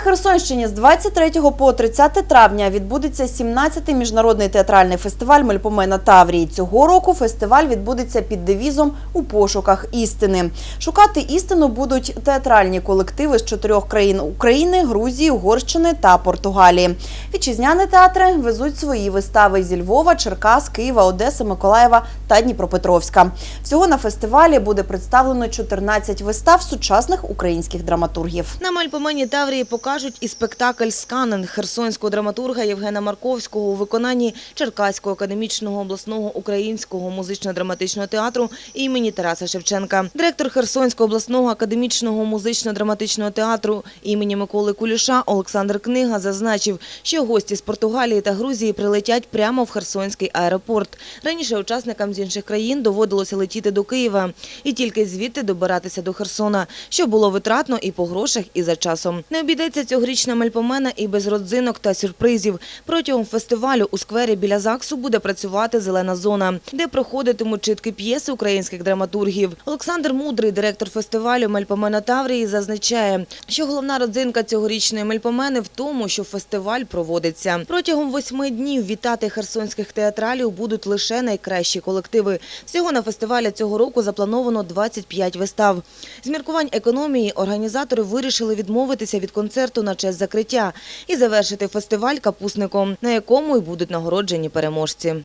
Херсонщині з 23 по 30 травня відбудеться 17-й міжнародний театральний фестиваль Мельпомена Таврії. Цього року фестиваль відбудеться під девізом у пошуках істини. Шукати істину будуть театральні колективи з чотирьох країн України, Грузії, Угорщини та Португалії. Вітчизняні театри везуть свої вистави зі Львова, Черкас, Києва, Одеси, Миколаєва та Дніпропетровська. Всього на фестивалі буде представлено 14 вистав сучасних українських драматургів. На Мальпомені Таврії покажуть і спектакль «Сканен» херсонського драматурга Євгена Марковського у виконанні Черкаського академічного обласного українського музично-драматичного театру імені Тараса Шевченка. Директор Херсонського обласного академічного музично-драматичного театру імені Миколи Куліша Олександр Книга зазначив, що гості з Португалії та Грузії прилетять прямо в Херсонський аеропорт. Раніше учасникам з інших країн доводилося летіти до Києва і тільки звідти добиратися до Херсона, що було витратно і по грошах, і за часом. Не обійдеться цьогорічна Мельпомена і без родзинок та сюрпризів. Протягом фестивалю у сквері біля ЗАГСу буде працювати зелена зона, де проходитимуть читки п'єси українських драматургів. Олександр Мудрий, директор фестивалю Мельпомена Таврії, зазначає, що головна родзинка цьогорічної Мельпомени в тому, що фестиваль проводиться. Протягом восьми днів вітати херсонських театралів будуть лише найкращі колективи. Всього на фестивалі цього року заплановано 25 вистав. З міркувань економії організатори вирішили відмовитися від концерту на честь закриття і завершити фестиваль капусником, на якому й будуть нагороджені переможці.